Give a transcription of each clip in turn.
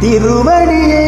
திருவடியே.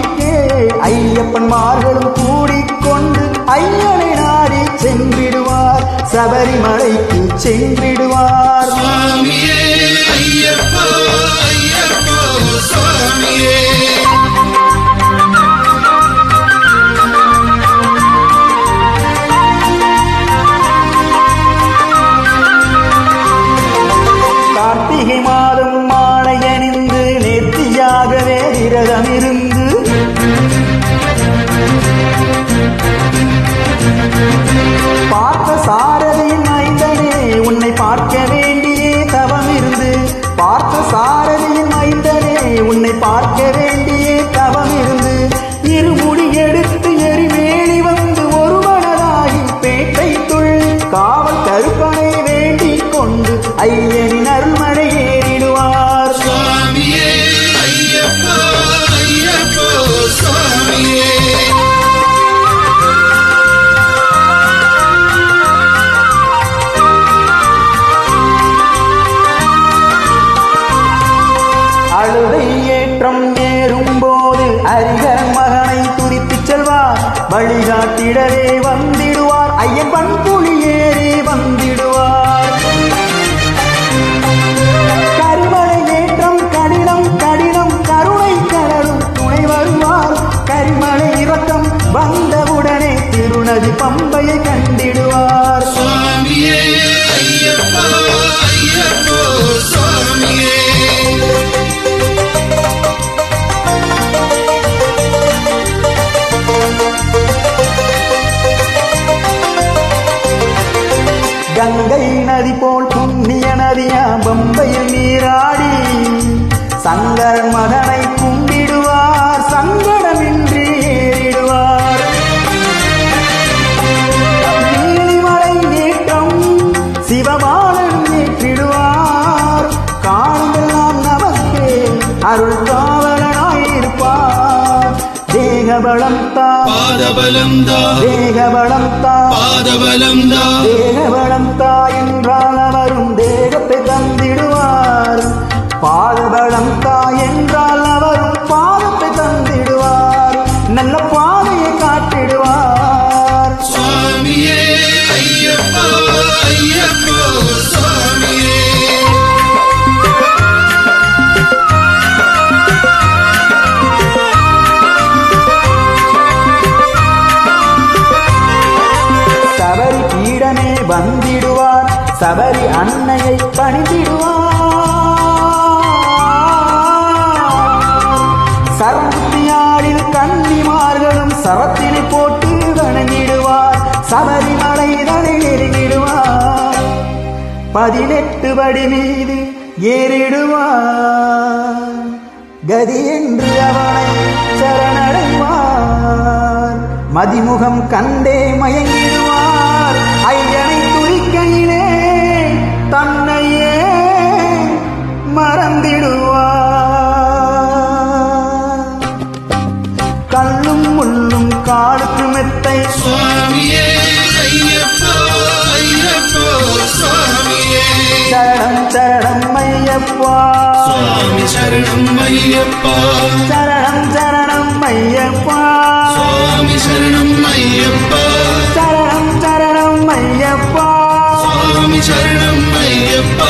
சுவாமிக்கே ஐயப்பன்மார்களும் கூடிக்கொண்டு ஐயனை நாடி சென்றிடுவார். சபரிமலைக்கு சென்று உன்னை பார்க்க வேண்டிய தவம் இருந்து இருமுடி எடுத்து எரிமேலி வந்து ஒரு மனதாகி பேட்டை துள் காவல் கருப்பனை வேண்டிக் கொண்டு ஐயனின் ஏறும்போது மகனை துதித்துச் செல்வார் வழிகாட்டிடவே வந்திடுவார். ஐயன் பண்புலி ஏறி வந்திடு பாதபலம் தேகபலம் பாதபலம் தா தேகபலம் தா என்றால் அவரும் தேகத்தை தந்திடுவார். பாதபலம் தா வந்திடுவார். சபரி அன்னையை பணிந்திடுவார். சரத்தியாரில் கன்னிமார்களும் சரத்தினை போட்டு வணங்கிடுவார். சபரிமலை தலை நெருங்கிடுவார். பதினெட்டு படி மீது ஏறிடுவார். கதி என்று அவனை சரணடைவார். மதிமுகம் கண்டே மயங்கி சொல்லும் காலுக்கு மெத்தை. சரணம் சரணம் ஐயப்பா. சரணம் ஐயப்பா. சரணம் சரணம் ஐயப்பா. சரணம் ஐயப்பா. சரணம் சரணம் ஐயப்பா. சரணம் ஐயப்பா.